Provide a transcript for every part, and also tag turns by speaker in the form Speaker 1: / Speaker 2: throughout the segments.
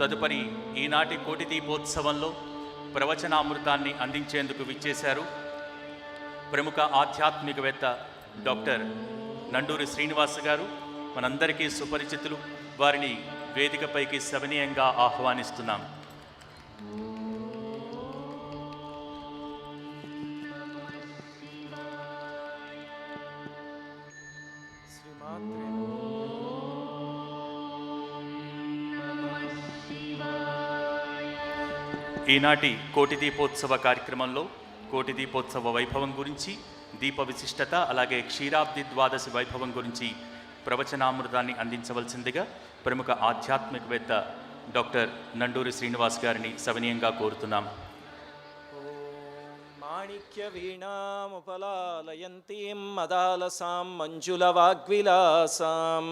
Speaker 1: తదుపరి ఈనాటి కోటి దీపోత్సవంలో ప్రవచనామృతాన్ని అందించేందుకు విచ్చేశారు ప్రముఖ ఆధ్యాత్మికవేత్త డాక్టర్ నండూరి శ్రీనివాస గారు. మనందరికీ సుపరిచితులు. వారిని వేదికపైకి సవనీయంగా ఆహ్వానిస్తున్నాం. ఈనాటి కోటి దీపోత్సవ కార్యక్రమంలో కోటి దీపోత్సవ వైభవం గురించి దీప విశిష్టత అలాగే క్షీరాబ్ది ద్వాదశి వైభవం గురించి ప్రవచనామృతాన్ని అందించవలసిందిగా ప్రముఖ ఆధ్యాత్మికవేత్త డాక్టర్ నండూరి శ్రీనివాస్ గారిని సవినీయంగా కోరుతున్నాం.
Speaker 2: మాణిక్యవీణాముపలాలయంతీం మదాలసాం మంజులవాగ్విలాసాం.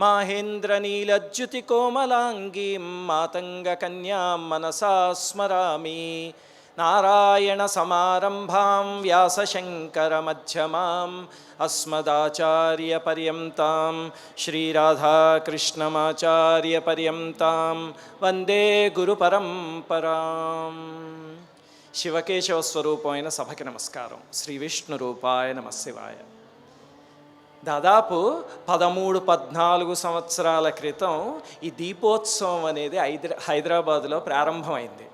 Speaker 2: మాహేంద్రనీలజ్యుతికోమలాంగీం మాతంగకన్యాం మనసా స్మరామి. నారాయణసమారంభాం వ్యాసశంకరమధ్యమాం అస్మదాచార్యపర్యంతాం శ్రీరాధాకృష్ణమాచార్యపర్యంతాం వందే గురుపరంపరాం శివకేశవ స్వరూపమైన సభకి నమస్కారం. శ్రీ విష్ణు రూపాయ నమశివాయ. దాదాపు పదమూడు పద్నాలుగు సంవత్సరాల క్రితం ఈ దీపోత్సవం అనేది హైదరా హైదరాబాదులో ప్రారంభమైంది.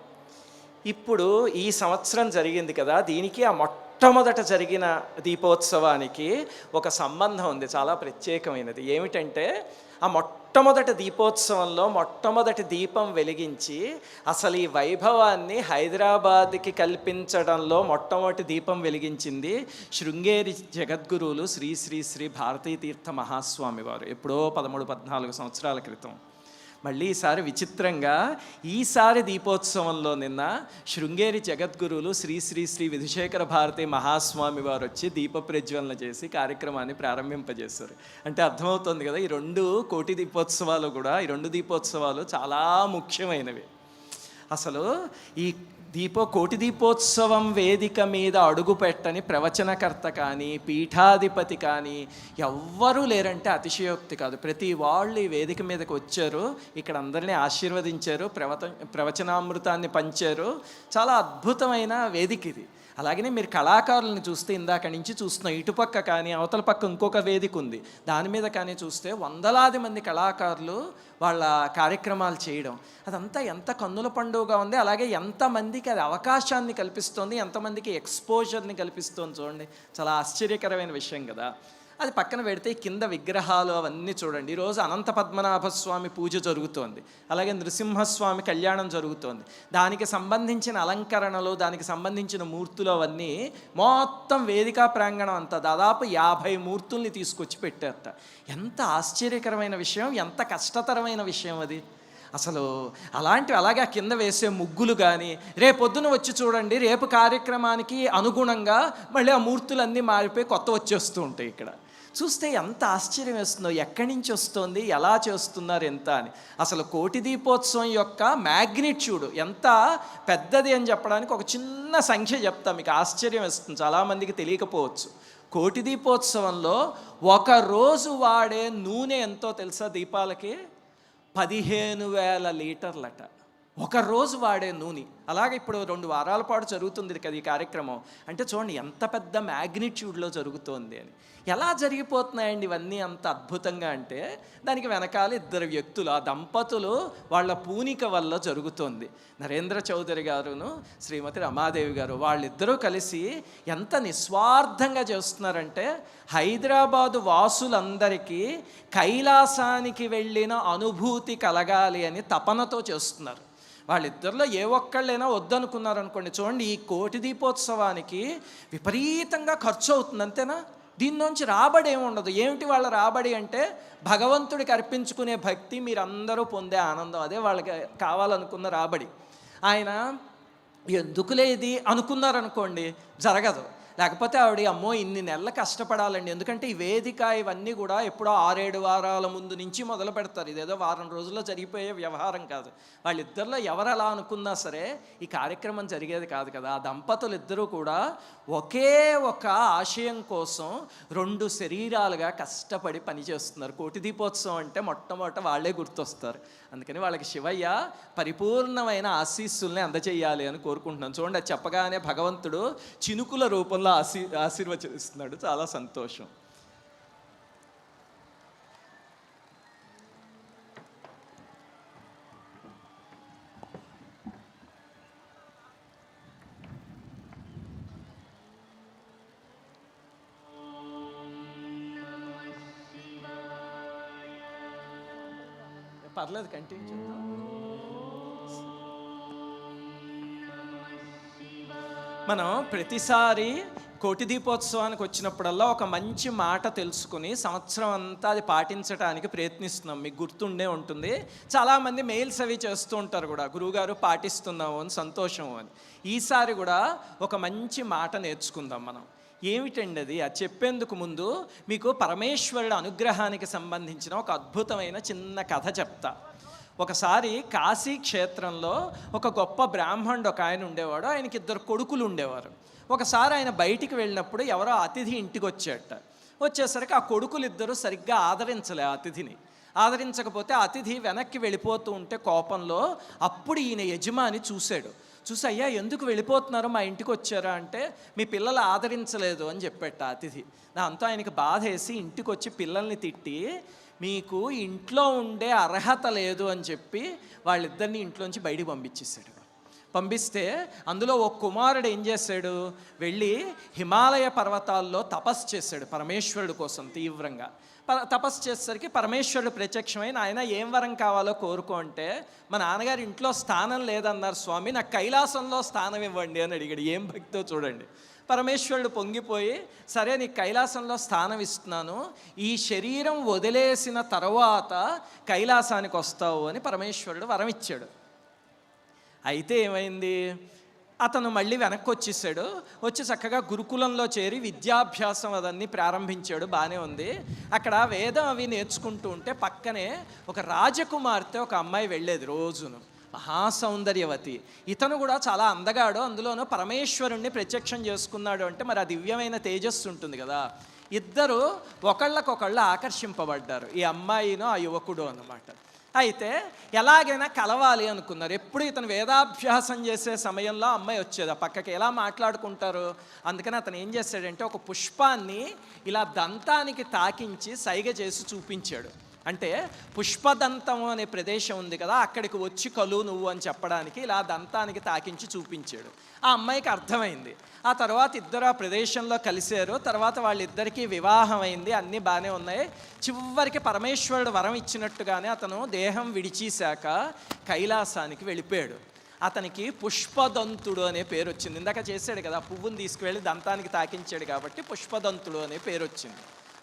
Speaker 2: ఇప్పుడు ఈ సంవత్సరం జరిగింది కదా దీనికి ఆ మొట్టమొదట జరిగిన దీపోత్సవానికి ఒక సంబంధం ఉంది చాలా ప్రత్యేకమైనది. ఏమిటంటే ఆ మొట్టమొదటి దీపోత్సవంలో మొట్టమొదటి దీపం వెలిగించి అసలు ఈ వైభవాన్ని హైదరాబాద్కి కల్పించడంలో మొట్టమొదటి దీపం వెలిగించింది శృంగేరి జగద్గురువులు శ్రీ శ్రీ శ్రీ భారతీ తీర్థ మహాస్వామి వారు ఎప్పుడో పదమూడు పద్నాలుగు సంవత్సరాల క్రితం. మళ్ళీ ఈసారి విచిత్రంగా ఈసారి దీపోత్సవంలో నిన్న శృంగేరి జగద్గురువులు శ్రీ శ్రీ శ్రీ విధుశేఖర భారతి మహాస్వామి వారు వచ్చి దీప ప్రజ్వలన చేసి కార్యక్రమాన్ని ప్రారంభింపజేశారు. అంటే అర్థమవుతుంది కదా ఈ రెండు కోటి దీపోత్సవాలు కూడా ఈ రెండు దీపోత్సవాలు చాలా ముఖ్యమైనవి. అసలు ఈ దీపో కోటి దీపోత్సవం వేదిక మీద అడుగుపెట్టని ప్రవచనకర్త కానీ పీఠాధిపతి కానీ ఎవ్వరూ లేరంటే అతిశయోక్తి కాదు. ప్రతి వాళ్ళు ఈ వేదిక మీదకి వచ్చారు ఇక్కడ అందరినీ ఆశీర్వదించారు ప్రవచ ప్రవచనామృతాన్ని పంచారు. చాలా అద్భుతమైన వేదిక ఇది. అలాగనే మీరు కళాకారులను చూస్తే ఇందాక నుంచి చూస్తున్నాం ఇటుపక్క కానీ అవతల పక్క ఇంకొక వేదిక ఉంది. దాని మీద కానీ చూస్తే వందలాది మంది కళాకారులు వాళ్ళ కార్యక్రమాలు చేయడం. అదంతా ఎంత కన్నుల పండుగగా ఉంది. అలాగే ఎంతమందికి అది అవకాశాన్ని కల్పిస్తోంది ఎంతమందికి ఎక్స్పోజర్ని కల్పిస్తోంది చూడండి. చాలా ఆశ్చర్యకరమైన విషయం కదా. అది పక్కన పెడితే కింద విగ్రహాలు అవన్నీ చూడండి. ఈరోజు అనంత పద్మనాభ స్వామి పూజ జరుగుతోంది. అలాగే నృసింహస్వామి కళ్యాణం జరుగుతోంది. దానికి సంబంధించిన అలంకరణలు దానికి సంబంధించిన మూర్తులు అవన్నీ మొత్తం వేదికా ప్రాంగణం అంతా దాదాపు యాభై మూర్తుల్ని తీసుకొచ్చి పెట్టారట ఎంత ఆశ్చర్యకరమైన విషయం ఎంత కష్టతరమైన విషయం అది. అసలు అలాంటివి అలాగే కింద వేసే ముగ్గులు కానీ రేపొద్దున వచ్చి చూడండి రేపు కార్యక్రమానికి అనుగుణంగా మళ్ళీ ఆ మూర్తులన్నీ మారిపోయి కొత్త వచ్చేస్తూ ఉంటాయి ఇక్కడ. చూస్తే ఎంత ఆశ్చర్యం వేస్తుందో ఎక్కడి నుంచి వస్తుంది ఎలా చేస్తున్నారు ఎంత అని. అసలు కోటి దీపోత్సవం యొక్క మ్యాగ్నిట్యూడ్ ఎంత పెద్దది అని చెప్పడానికి ఒక చిన్న సంఖ్య చెప్తా మీకు ఆశ్చర్యం వేస్తుంది చాలామందికి తెలియకపోవచ్చు. కోటి దీపోత్సవంలో ఒక రోజు వాడే నూనె ఎంతో తెలుసా దీపాలకి? పదిహేను వేల లీటర్లట. ఒక రోజు వాడే నూనె. అలాగే ఇప్పుడు రెండు వారాల పాటు జరుగుతుంది కదా ఈ కార్యక్రమం. అంటే చూడండి ఎంత పెద్ద మ్యాగ్నిట్యూడ్లో జరుగుతోంది అని. ఎలా జరిగిపోతున్నాయండి ఇవన్నీ అంత అద్భుతంగా అంటే దానికి వెనకాల ఇద్దరు వ్యక్తులు ఆ దంపతులు వాళ్ళ పూనిక వల్ల జరుగుతోంది. నరేంద్ర చౌదరి గారును శ్రీమతి రమాదేవి గారు వాళ్ళిద్దరూ కలిసి ఎంత నిస్వార్థంగా చేస్తున్నారంటే హైదరాబాదు వాసులందరికీ కైలాసానికి వెళ్ళిన అనుభూతి కలగాలి అని తపనతో చేస్తున్నారు. వాళ్ళిద్దరిలో ఏ ఒక్కళ్ళైనా వద్దనుకున్నారనుకోండి చూడండి ఈ కోటి దీపోత్సవానికి విపరీతంగా ఖర్చు అవుతుంది అంతేనా? దీనిలోంచి రాబడి ఏమి ఉండదు. ఏమిటి వాళ్ళ రాబడి అంటే భగవంతుడికి అర్పించుకునే భక్తి మీరందరూ పొందే ఆనందం అదే వాళ్ళకి కావాలనుకున్న రాబడి. ఆయన ఎందుకులే ఇది అనుకున్నారనుకోండి జరగదు. లేకపోతే ఆవిడ అమ్మో ఇన్ని నెలలు కష్టపడాలండి. ఎందుకంటే ఈ వేదిక ఇవన్నీ కూడా ఎప్పుడో ఆరేడు వారాల ముందు నుంచి మొదలు పెడతారు. ఇదేదో వారం రోజుల్లో జరిగిపోయే వ్యవహారం కాదు. వాళ్ళిద్దరిలో ఎవరు అలా అనుకున్నా సరే ఈ కార్యక్రమం జరిగేది కాదు కదా. ఆ దంపతులు ఇద్దరూ కూడా ఒకే ఒక ఆశయం కోసం రెండు శరీరాలుగా కష్టపడి పనిచేస్తున్నారు కోటి దీపోత్సవం అంటే మొట్టమొదట వాళ్ళే గుర్తొస్తారు. అందుకని వాళ్ళకి శివయ్య పరిపూర్ణమైన ఆశీస్సుల్ని అందజేయాలి అని కోరుకుంటున్నాను. చూడండి చెప్పగానే భగవంతుడు చినుకుల రూపంలో ఆశీ ఆశీర్వచరిస్తున్నాడు చాలా సంతోషం. పర్లేదు కంటిన్యూ చేద్దాం. మనం ప్రతిసారి కోటి దీపోత్సవానికి వచ్చినప్పుడల్లా ఒక మంచి మాట తెలుసుకుని సంవత్సరం అంతా అది పాటించడానికి ప్రయత్నిస్తున్నాం. మీకు గుర్తుండే ఉంటుంది. చాలామంది మెయిల్స్ అవి చేస్తూ ఉంటారు కూడా. గురువుగారు పాటిస్తున్నాము అని సంతోషం అని. ఈసారి కూడా ఒక మంచి మాట నేర్చుకుందాం మనం. ఏమిటండి అది? అది చెప్పేందుకు ముందు మీకు పరమేశ్వరుడు అనుగ్రహానికి సంబంధించిన ఒక అద్భుతమైన చిన్న కథ చెప్తా. ఒకసారి కాశీ క్షేత్రంలో ఒక గొప్ప బ్రాహ్మణుడు ఒక ఆయన ఉండేవాడు. ఆయనకి ఇద్దరు కొడుకులు ఉండేవారు. ఒకసారి ఆయన బయటికి వెళ్ళినప్పుడు ఎవరో అతిథి ఇంటికి వచ్చేట. వచ్చేసరికి ఆ కొడుకులు ఇద్దరు సరిగ్గా ఆదరించలే అతిథిని. ఆదరించకపోతే అతిథి వెనక్కి వెళ్ళిపోతూ ఉంటే కోపంలో అప్పుడు ఈయన యజమాని చూశాడు. చూసి అయ్యా ఎందుకు వెళ్ళిపోతున్నారు? మా ఇంటికి వచ్చారా? అంటే మీ పిల్లలు ఆదరించలేదు అని చెప్పాట అతిథి. దాంతో ఆయనకి బాధ వేసి ఇంటికి వచ్చి పిల్లల్ని తిట్టి మీకు ఇంట్లో ఉండే అర్హత లేదు అని చెప్పి వాళ్ళిద్దరిని ఇంట్లోంచి బయటికి పంపించేశాడు. పంపిస్తే అందులో ఒక కుమారుడు ఏం చేశాడు? వెళ్ళి హిమాలయ పర్వతాల్లో తపస్సు చేశాడు పరమేశ్వరుడు కోసం తీవ్రంగా. తపస్సు చేసేసరికి పరమేశ్వరుడు ప్రత్యక్షమై ఆయన ఏం వరం కావాలో కోరుకో అంటే మా నాన్నగారు ఇంట్లో స్థానం లేదన్నారు స్వామి నాకు కైలాసంలో స్థానం ఇవ్వండి అని అడిగాడు. ఏం భక్తితో చూడండి. పరమేశ్వరుడు పొంగిపోయి సరే నీకు కైలాసంలో స్థానం ఇస్తున్నాను ఈ శరీరం వదిలేసిన తర్వాత కైలాసానికి వస్తావు అని పరమేశ్వరుడు వరం ఇచ్చాడు. అయితే ఏమైంది? అతను మళ్ళీ వెనక్కి వచ్చేసాడు వచ్చి చక్కగా గురుకులంలో చేరి విద్యాభ్యాసం అదన్నీ ప్రారంభించాడు. బాగానే ఉంది. అక్కడ వేదం అవి నేర్చుకుంటూ ఉంటే పక్కనే ఒక రాజకుమార్తె ఒక అమ్మాయి వెళ్ళేది రోజును. మహాసౌందర్యవతి ఇతను కూడా చాలా అందగాడు. అందులోనూ పరమేశ్వరుణ్ణి ప్రత్యక్షం చేసుకున్నాడు అంటే మరి ఆ దివ్యమైన తేజస్సు ఉంటుంది కదా. ఇద్దరు ఒకళ్ళకొకళ్ళు ఆకర్షింపబడ్డారు. ఈ అమ్మాయినో ఆ యువకుడు అన్నమాట. అయితే ఎలాగైనా కలవాలి అనుకున్నారు. ఎప్పుడు ఇతను వేదాభ్యాసం చేసే సమయంలో అమ్మాయి వచ్చేది. ఆ పక్కకి ఎలా మాట్లాడుకుంటారు? అందుకని అతను ఏం చేశాడంటే ఒక పుష్పాన్ని ఇలా దంతానికి తాకించి సైగ చేసి చూపించాడు. అంటే పుష్పదంతం అనే ప్రదేశం ఉంది కదా అక్కడికి వచ్చి కలు నువ్వు అని చెప్పడానికి ఇలా దంతానికి తాకించి చూపించాడు. ఆ అమ్మాయికి అర్థమైంది. ఆ తర్వాత ఇద్దరు ఆ ప్రదేశంలో కలిశారు. తర్వాత వాళ్ళిద్దరికీ వివాహం అయింది. అన్నీ బాగానే ఉన్నాయి. చివరికి పరమేశ్వరుడు వరం ఇచ్చినట్టుగానే అతను దేహం విడిచేశాక కైలాసానికి వెళ్ళిపోయాడు. అతనికి పుష్పదంతుడు అనే పేరు వచ్చింది. ఇందాక చేశాడు కదా పువ్వుని తీసుకువెళ్ళి దంతానికి తాకించాడు కాబట్టి పుష్పదంతుడు అనే పేరు వచ్చింది.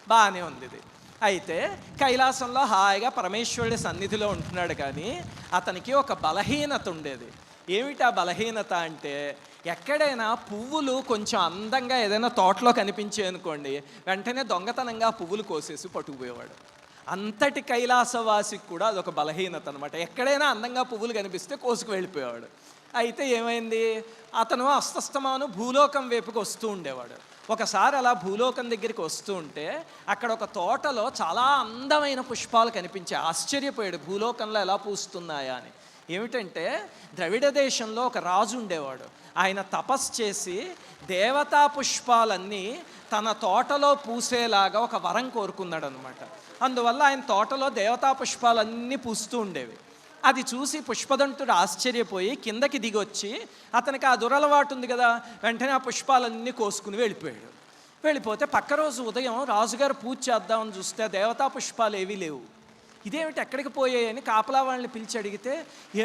Speaker 2: బాగానే ఉంది ఇది. అయితే కైలాసంలో హాయిగా పరమేశ్వరుడి సన్నిధిలో ఉంటున్నాడు కానీ అతనికి ఒక బలహీనత ఉండేది. ఏమిటి ఆ బలహీనత అంటే ఎక్కడైనా పువ్వులు కొంచెం అందంగా ఏదైనా తోటలో కనిపించే అనుకోండి వెంటనే దొంగతనంగా పువ్వులు కోసేసి పట్టుకుపోయేవాడు. అంతటి కైలాసవాసికి కూడా అదొక బలహీనత అనమాట ఎక్కడైనా అందంగా పువ్వులు కనిపిస్తే కోసుకు వెళ్ళిపోయేవాడు. అయితే ఏమైంది? అతను అస్తస్తమాను భూలోకం వైపుకి వస్తూ ఉండేవాడు. ఒకసారి అలా భూలోకం దగ్గరికి వస్తూ ఉంటే అక్కడ ఒక తోటలో చాలా అందమైన పుష్పాలు కనిపించాయి. ఆశ్చర్యపోయాడు భూలోకంలో ఎలా పూస్తున్నాయా? అని. ఏమిటంటే ద్రవిడ దేశంలో ఒక రాజు ఉండేవాడు. ఆయన తపస్సు చేసి దేవతా పుష్పాలన్నీ తన తోటలో పూసేలాగా ఒక వరం కోరుకున్నాడు అనమాట అందువల్ల ఆయన తోటలో దేవతా పుష్పాలన్నీ పూస్తూ ఉండేవి. అది చూసి పుష్పదంతుడు ఆశ్చర్యపోయి కిందకి దిగొచ్చి అతనికి ఆ దురలవాటు ఉంది కదా వెంటనే ఆ పుష్పాలన్నీ కోసుకుని వెళ్ళిపోయాడు. వెళ్ళిపోతే పక్క రోజు ఉదయం రాజుగారు పూజ చేద్దామని చూస్తే దేవతా పుష్పాలు ఏవీ లేవు. ఇదేమిటి ఎక్కడికి పోయాయని కాపలా వాళ్ళని పిలిచి అడిగితే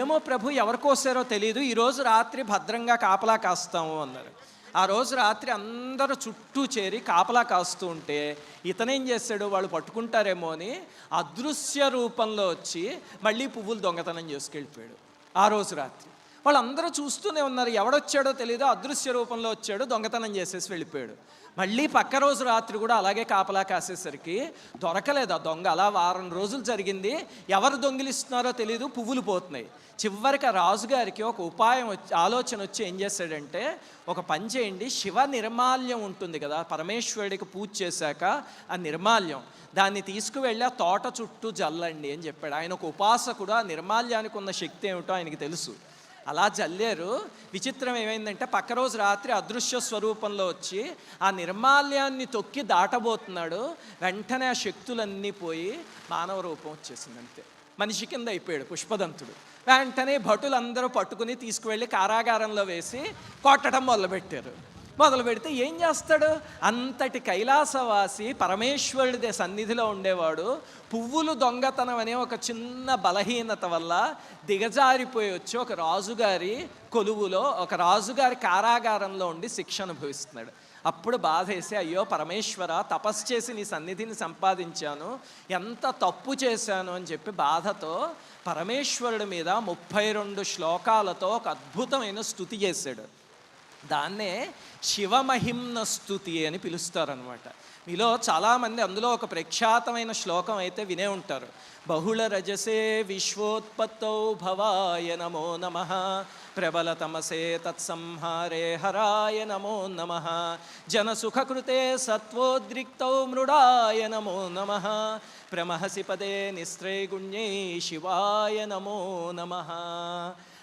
Speaker 2: ఏమో ప్రభు ఎవరు కోసారో తెలియదు ఈరోజు రాత్రి భద్రంగా కాపలా కాస్తాము అన్నారు. ఆ రోజు రాత్రి అందరూ చుట్టూ చేరి కాపలా కాస్తూ ఉంటే ఇతనేం చేశాడు వాళ్ళు పట్టుకుంటారేమో అని అదృశ్య రూపంలో వచ్చి మళ్ళీ పువ్వులు దొంగతనం చేసుకెళ్ళిపోయాడు ఆ రోజు రాత్రి. వాళ్ళందరూ చూస్తూనే ఉన్నారు. ఎవడొచ్చాడో తెలియదు అదృశ్య రూపంలో వచ్చాడు దొంగతనం చేసేసి వెళ్ళిపోయాడు. మళ్ళీ పక్క రోజు రాత్రి కూడా అలాగే కాపలా కాసేసరికి దొరకలేదు ఆ దొంగ. అలా వారం రోజులు జరిగింది. ఎవరు దొంగిలిస్తున్నారో తెలియదు పువ్వులు పోతున్నాయి. చివరికి ఆ రాజుగారికి ఒక ఉపాయం వచ్చి ఆలోచన వచ్చి ఏం చేశాడంటే ఒక పని చేయండి శివ నిర్మాల్యం ఉంటుంది కదా పరమేశ్వరుడికి పూజ చేశాక ఆ నిర్మాల్యం. దాన్ని తీసుకువెళ్ళి ఆ తోట చుట్టూ జల్లండి అని చెప్పాడు. ఆయన ఒక ఉపాసకుడు ఆ నిర్మాల్యానికి ఉన్న శక్తి ఏమిటో ఆయనకి తెలుసు. అలా జల్లారు. విచిత్రం ఏమైందంటే పక్క రోజు రాత్రి అదృశ్య స్వరూపంలో వచ్చి ఆ నిర్మాల్యాన్ని తొక్కి దాటబోతున్నాడు. వెంటనే ఆ శక్తులన్నీ పోయి మానవ రూపం వచ్చేసింది అంతే. మనిషి కింద అయిపోయాడు పుష్పదంతుడు. వెంటనే భటులందరూ పట్టుకుని తీసుకువెళ్ళి కారాగారంలో వేసి కొట్టడం మొదలుపెట్టారు. మొదలు పెడితే ఏం చేస్తాడు? అంతటి కైలాసవాసి పరమేశ్వరుడి సన్నిధిలో ఉండేవాడు. పువ్వులు దొంగతనం అనే ఒక చిన్న బలహీనత వల్ల దిగజారిపోయి వచ్చి ఒక రాజుగారి కొలువులో ఒక రాజుగారి కారాగారంలో ఉండి శిక్ష అనుభవిస్తున్నాడు. అప్పుడు బాధ వేసి అయ్యో పరమేశ్వర తపస్సు చేసి నీ సన్నిధిని సంపాదించాను. ఎంత తప్పు చేశాను? అని చెప్పి బాధతో పరమేశ్వరుడి మీద ముప్పై రెండు శ్లోకాలతో ఒక అద్భుతమైన స్థుతి చేశాడు. దాన్నే శివమహిమ్న స్థుతి అని పిలుస్తారనమాట మీలో చాలామంది అందులో ఒక ప్రఖ్యాతమైన శ్లోకం అయితే వినే ఉంటారు. బహుళ రజసే విశ్వోత్పత్తౌ భవాయ నమో నమ ప్రబల తమసే తత్సంహారే హరాయ నమో నమ జనసుఖకృతే సత్వోద్రిక్తౌ మృడాయ నమో నమ ప్రమహసి పదే శివాయ నమో నమ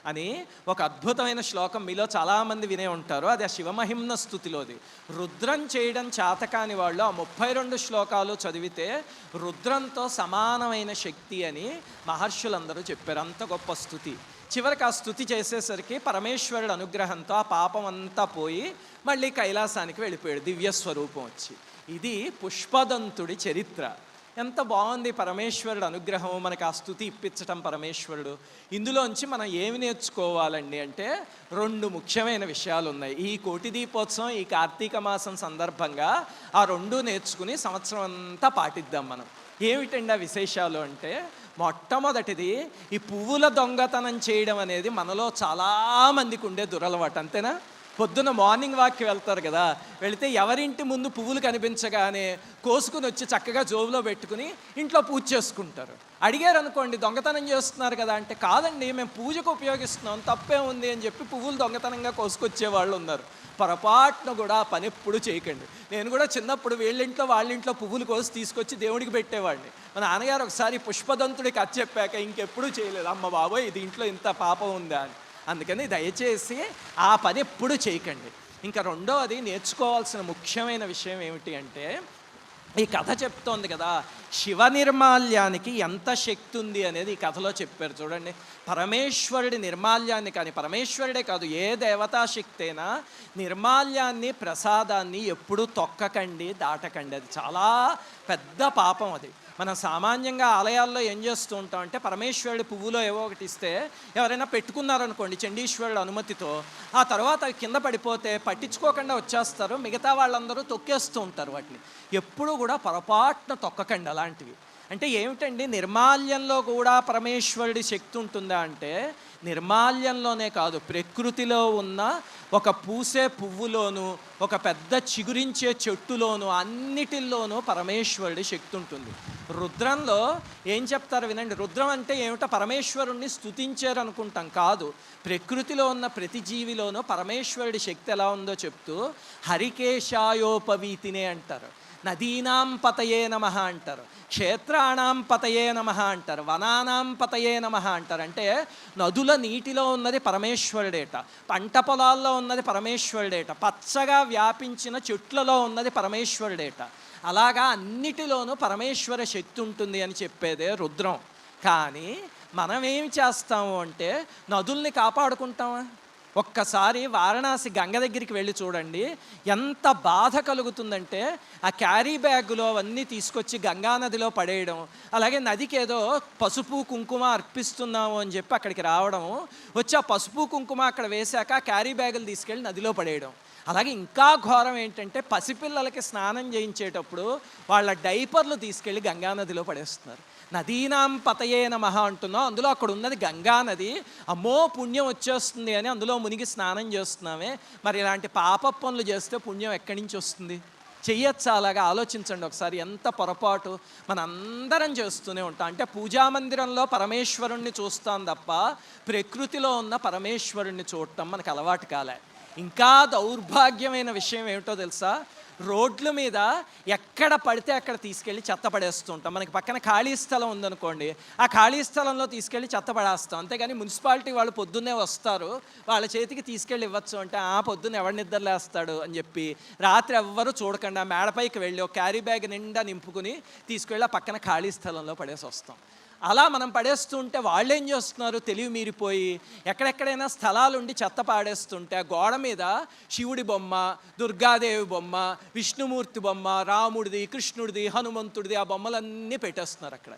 Speaker 2: అని ఒక అద్భుతమైన శ్లోకం మీలో చాలామంది వినే ఉంటారు. అది ఆ శివమహిమ్న స్థుతిలోది. రుద్రం చేయడం చేతకాని వాళ్ళు ఆ ముప్పై రెండు శ్లోకాలు చదివితే రుద్రంతో సమానమైన శక్తి అని మహర్షులందరూ చెప్పారు. అంత గొప్ప స్థుతి. చివరికి ఆ స్థుతి చేసేసరికి పరమేశ్వరుడు అనుగ్రహంతో ఆ పాపం అంతా పోయి మళ్ళీ కైలాసానికి వెళ్ళిపోయాడు. దివ్య స్వరూపం వచ్చి. ఇది పుష్పదంతుడి చరిత్ర. ఎంత బాగుంది పరమేశ్వరుడు అనుగ్రహం మనకు ఆ స్థుతి ఇప్పించటం పరమేశ్వరుడు. ఇందులోంచి మనం ఏమి నేర్చుకోవాలండి అంటే రెండు ముఖ్యమైన విషయాలు ఉన్నాయి. ఈ కోటి దీపోత్సవం ఈ కార్తీక మాసం సందర్భంగా ఆ రెండు నేర్చుకుని సంవత్సరం అంతా పాటిద్దాం మనం. ఏమిటండి ఆ విశేషాలు అంటే మొట్టమొదటిది ఈ పువ్వుల దొంగతనం చేయడం అనేది మనలో చాలామందికి ఉండే దురలవాటు. అంతేనా? పొద్దున్న మార్నింగ్ వాక్కి వెళ్తారు కదా వెళితే ఎవరింటి ముందు పువ్వులు కనిపించగానే కోసుకుని వచ్చి చక్కగా జోబులో పెట్టుకుని ఇంట్లో పూజ చేసుకుంటారు. అడిగారు అనుకోండి దొంగతనం చేస్తున్నారు కదా అంటే కాదండి మేము పూజకు ఉపయోగిస్తున్నాం తప్పే ఉంది అని చెప్పి పువ్వులు దొంగతనంగా కోసుకొచ్చే వాళ్ళు ఉన్నారు. పొరపాటున కూడా ఆ పని ఎప్పుడు చేయకండి. నేను కూడా చిన్నప్పుడు వీళ్ళింట్లో వాళ్ళింట్లో పువ్వులు కోసి తీసుకొచ్చి దేవుడికి పెట్టేవాడిని. మా నాన్నగారు ఒకసారి పుష్పదంతుడికి అది చెప్పాక ఇంకెప్పుడు చేయలేదు అమ్మ బాబోయ్ ఇది ఇంట్లో ఇంత పాపం ఉందా అని. అందుకని దయచేసి ఆ పని ఎప్పుడు చేయకండి. ఇంకా రెండవది నేర్చుకోవాల్సిన ముఖ్యమైన విషయం ఏమిటి అంటే ఈ కథ చెప్తోంది కదా శివ నిర్మాల్యానికి ఎంత శక్తి ఉంది అనేది ఈ కథలో చెప్పారు. చూడండి పరమేశ్వరుడి నిర్మాల్యాన్ని కానీ పరమేశ్వరుడే కాదు ఏ దేవతా శక్తి అయినా నిర్మాల్యాన్ని ప్రసాదాన్ని ఎప్పుడూ తొక్కకండి దాటకండి. అది చాలా పెద్ద పాపం అది. మనం సామాన్యంగా ఆలయాల్లో ఏం చేస్తూ ఉంటాం అంటే పరమేశ్వరుడు పువ్వులో ఏవో ఒకటి ఇస్తే ఎవరైనా పెట్టుకున్నారనుకోండి చండీశ్వరుడు అనుమతితో ఆ తర్వాత అవి కింద పడిపోతే పట్టించుకోకుండా వచ్చేస్తారు మిగతా వాళ్ళందరూ తొక్కేస్తూ ఉంటారు వాటిని. ఎప్పుడూ కూడా పొరపాటున తొక్కకండి అలాంటివి. అంటే ఏమిటండి? నిర్మాల్యంలో కూడా పరమేశ్వరుడి శక్తి ఉంటుందా అంటే నిర్మాల్యంలోనే కాదు ప్రకృతిలో ఉన్న ఒక పూసే పువ్వులోను ఒక పెద్ద చిగురించే చెట్టులోను అన్నిటిల్లోనూ పరమేశ్వరుడి శక్తి ఉంటుంది. రుద్రంలో ఏం చెప్తారు వినండి. రుద్రం అంటే ఏమిటో పరమేశ్వరుణ్ణి స్థుతించారు అనుకుంటాం కాదు. ప్రకృతిలో ఉన్న ప్రతి జీవిలోనూ పరమేశ్వరుడి శక్తి ఎలా ఉందో చెప్తూ హరికేశాయోపవీతినే అంటారు. నదీనాం పతయే నమ అంటారు. క్షేత్రాణం పతయే నమ అంటారు. వనానాం పతయే నమ అంటారు. అంటే నదుల నీటిలో ఉన్నది పరమేశ్వరుడేట. పంట పొలాల్లో ఉన్నది పరమేశ్వరుడేట. పచ్చగా వ్యాపించిన చెట్లలో ఉన్నది పరమేశ్వరుడేట. అలాగా అన్నిటిలోనూ పరమేశ్వర శక్తి ఉంటుంది అని చెప్పేదే రుద్రం. కానీ మనం ఏం చేస్తాము అంటే నదుల్ని కాపాడుకుంటామా? ఒక్కసారి వారణాసి గంగ దగ్గరికి వెళ్ళి చూడండి. ఎంత బాధ కలుగుతుందంటే ఆ క్యారీ బ్యాగులో అవన్నీ తీసుకొచ్చి గంగా నదిలో పడేయడం అలాగే నదికి ఏదో పసుపు కుంకుమ అర్పిస్తున్నాము అని చెప్పి అక్కడికి రావడం వచ్చి ఆ పసుపు కుంకుమ అక్కడ వేశాక క్యారీ బ్యాగులు తీసుకెళ్ళి నదిలో పడేయడం. అలాగే ఇంకా ఘోరం ఏంటంటే పసిపిల్లలకి స్నానం చేయించేటప్పుడు వాళ్ళ డైపర్లు తీసుకెళ్ళి గంగా నదిలో పడేస్తున్నారు. నదీనాం పతయే నమ అంటున్నాం అందులో అక్కడ ఉన్నది గంగా నది. అమ్మో పుణ్యం వచ్చేస్తుంది అని అందులో మునిగి స్నానం చేస్తున్నామే మరి ఇలాంటి పాప పనులు చేస్తే పుణ్యం ఎక్కడి నుంచి వస్తుంది? చెయ్యొచ్చా? అలాగా ఆలోచించండి ఒకసారి. ఎంత పొరపాటు. మనందరం చేస్తూనే ఉంటాం. అంటే పూజా మందిరంలో పరమేశ్వరుణ్ణి చూస్తాం తప్ప ప్రకృతిలో ఉన్న పరమేశ్వరుణ్ణి చూడటం మనకు అలవాటు కాలే. ఇంకా దౌర్భాగ్యమైన విషయం ఏమిటో తెలుసా? రోడ్ల మీద ఎక్కడ పడితే అక్కడ తీసుకెళ్ళి చెత్త పడేస్తుంటాం. మనకి పక్కన ఖాళీ స్థలం ఉందనుకోండి ఆ ఖాళీ స్థలంలో తీసుకెళ్ళి చెత్త పడేస్తాం. అంతేగాని మున్సిపాలిటీ వాళ్ళు పొద్దున్నే వస్తారు. వాళ్ళ చేతికి తీసుకెళ్ళి ఇవ్వచ్చు అంటే ఆ పొద్దున్న ఎవడు నిద్రలేస్తాడు? అని చెప్పి రాత్రి ఎవ్వరూ చూడకుండా. మేడపైకి వెళ్ళి ఒక క్యారీ బ్యాగ్ నిండా నింపుకుని తీసుకెళ్ళి ఆ పక్కన ఖాళీ స్థలంలో పడేసి వస్తాం అలా మనం పడేస్తుంటే వాళ్ళు ఏం చేస్తున్నారు? తెలివి మీరిపోయి ఎక్కడెక్కడైనా స్థలాలు ఉండి చెత్త పాడేస్తుంటే ఆ గోడ మీద శివుడి బొమ్మ దుర్గాదేవి బొమ్మ విష్ణుమూర్తి బొమ్మ రాముడిది కృష్ణుడిది హనుమంతుడిది ఆ బొమ్మలన్నీ పెట్టేస్తున్నారు అక్కడ.